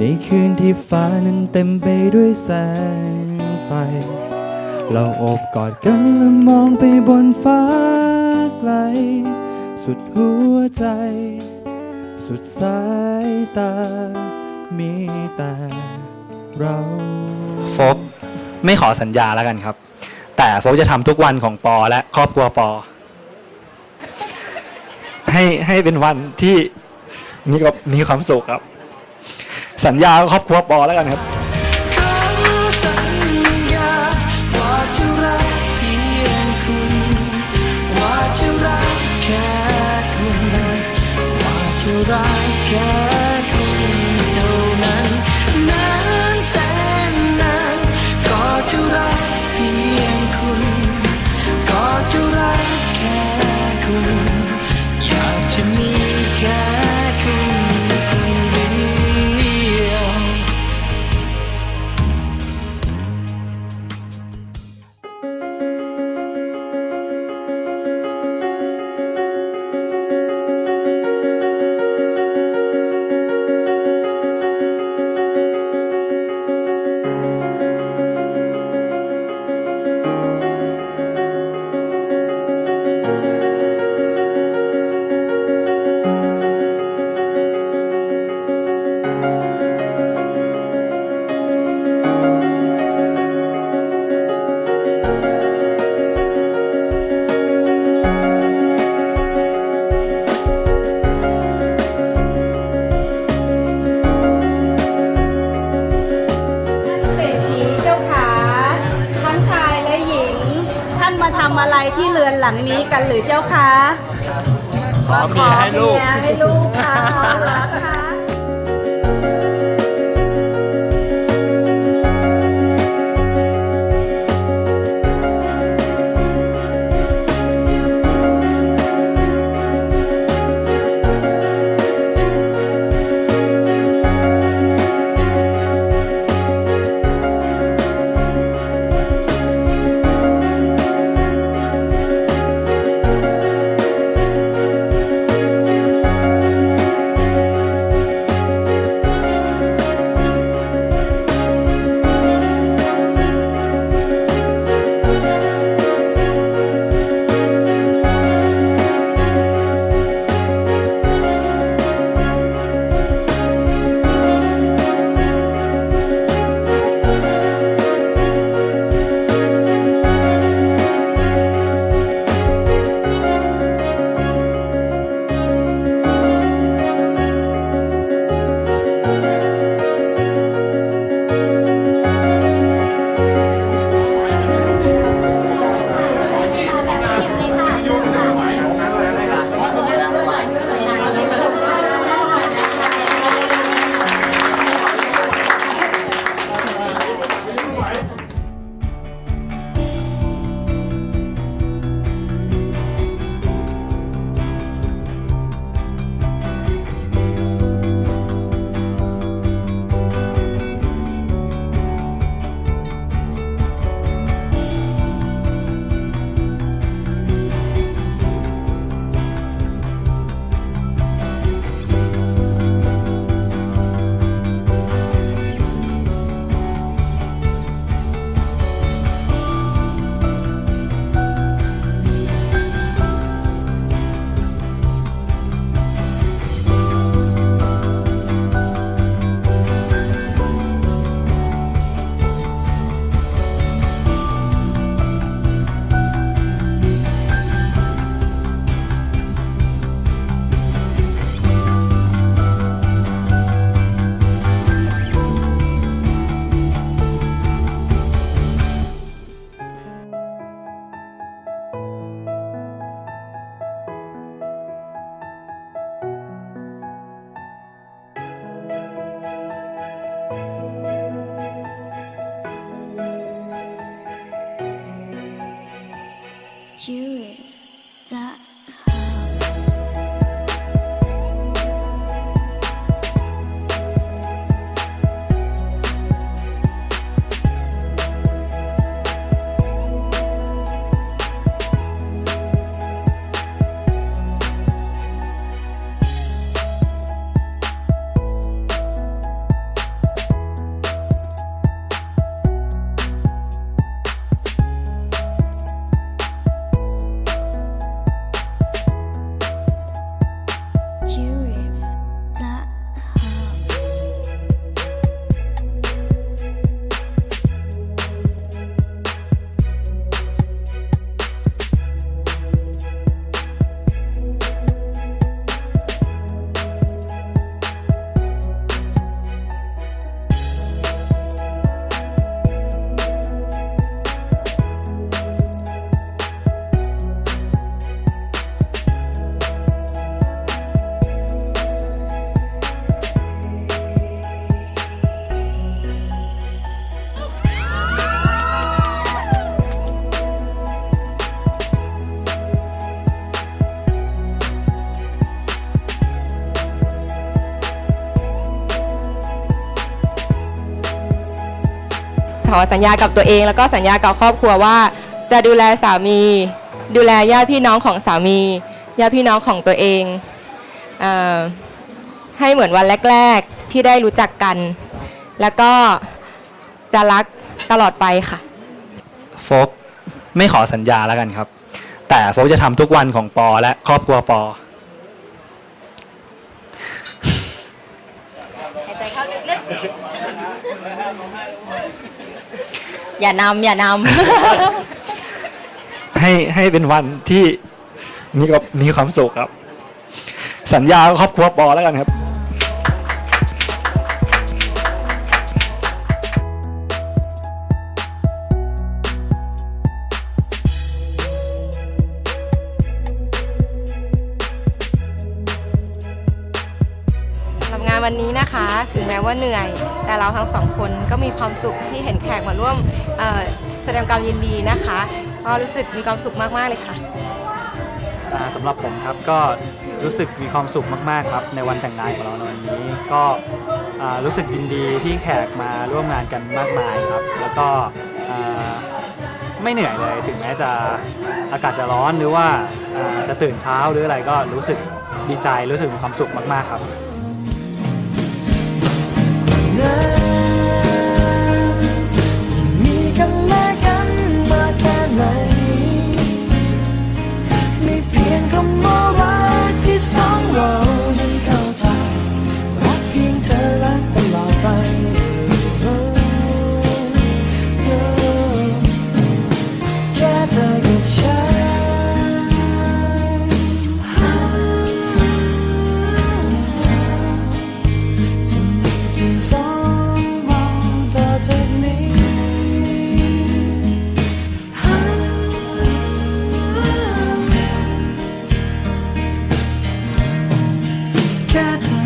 ในคืนที่ฟ้านั้นเต็มไปด้วยแสงไฟ เราอบกอดกันและมองไปบนฟ้าไกล สุดหัวใจ สุดสายตา มีแต่เราโฟกไม่ขอสัญญาแล้วกันครับ แต่โฟกจะทำทุกวันของปอและครอบครัวปอ ให้ให้เป็นวันที่มีกับมีความสุขครับ สัญญาครอบครัวปอแล้วกันครับ มาทำอะไรที่เรือนหลังนี้กันหรือเจ้าคะมาขอเมียให้ลูกให้ลูกค่ะ ขอสัญญากับตัวเอง แล้วก็สัญญากับครอบครัวว่า จะดูแลสามี ดูแลญาติพี่น้องของสามีญาติพี่น้องของตัวเองเออให้เหมือนวันแรก ๆที่ได้รู้จักกัน แล้วก็จะรักตลอดไปค่ะ โฟกไม่ขอสัญญาแล้วกันครับ แต่โฟกจะทำทุกวันของปอและครอบครัวปอ อย่านำอย่านำให้ให้เป็นวันที่มีกับมีความสุขครับ สัญญาครอบครัวปอแล้วกันครับ วันนี้นะคะ ถึงแม้ว่าเหนื่อย แต่เราทั้งสองคนก็มีความสุขที่เห็นแขกมาร่วมแสดงความยินดีนะคะ ก็รู้สึกมีความสุขมาก ๆ เลยค่ะอ่าสำหรับผมครับก็รู้สึกมีความสุขมาก ๆ ครับ ในวันแต่งงานของเราในวันนี้ ก็รู้สึกยินดีที่แขกมาร่วมงานกันมากมายครับ แล้วก็ไม่เหนื่อยเลยถึงแม้จะอากาศจะร้อนหรือว่าอ่าจะตื่นเช้าหรืออะไรก็รู้สึกดีใจรู้สึกมีความสุขมาก ๆ ครับ มี แค่เธอ